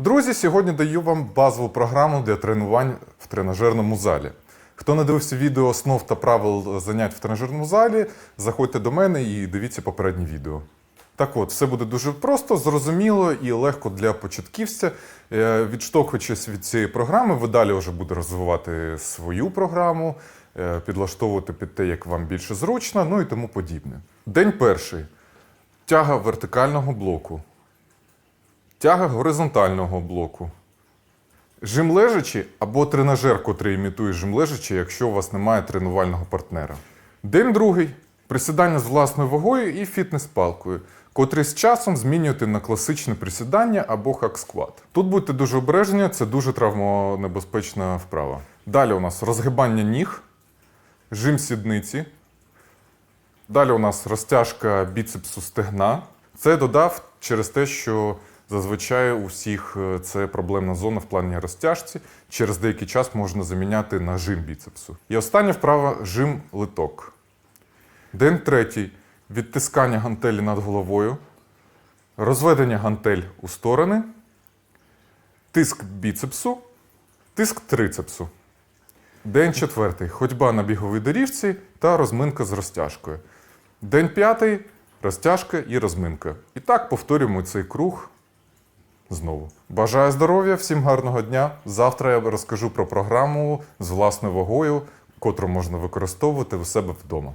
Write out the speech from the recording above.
Друзі, сьогодні даю вам базову програму для тренувань в тренажерному залі. Хто не дивився відео основ та правил занять в тренажерному залі, заходьте до мене і дивіться попереднє відео. Так от, все буде дуже просто, зрозуміло і легко для початківця. Е, Відштовхуючись від цієї програми, ви далі вже будете розвивати свою програму, е, підлаштовувати під те, як вам більше зручно, ну і тому подібне. День перший. Тяга вертикального блоку. Тяга горизонтального блоку. Жим лежачи або тренажер, котрий імітує жим лежачи, якщо у вас немає тренувального партнера. День другий присідання з власною вагою і фітнес-палкою, котрий з часом змінюєте на класичне присідання або хак-скват. Тут будьте дуже обережні, це дуже травмонебезпечна вправа. Далі у нас розгибання ніг, жим сідниці. Далі у нас розтяжка біцепсу стегна. Це додав через те, що зазвичай у всіх е, це проблемна зона в плані розтяжці. Через деякий час можна заміняти на жим біцепсу. І остання вправа жим литок. День третій відтискання гантелі над головою, розведення гантель у сторони, тиск біцепсу, тиск трицепсу. День четвертий ходьба на біговій доріжці та розминка з розтяжкою. День п'ятий розтяжка і розминка. І так повторюємо цей круг знову. Бажаю здоров'я, всім гарного дня. Завтра я розкажу про програму з власною вагою, котру можна використовувати у себе вдома.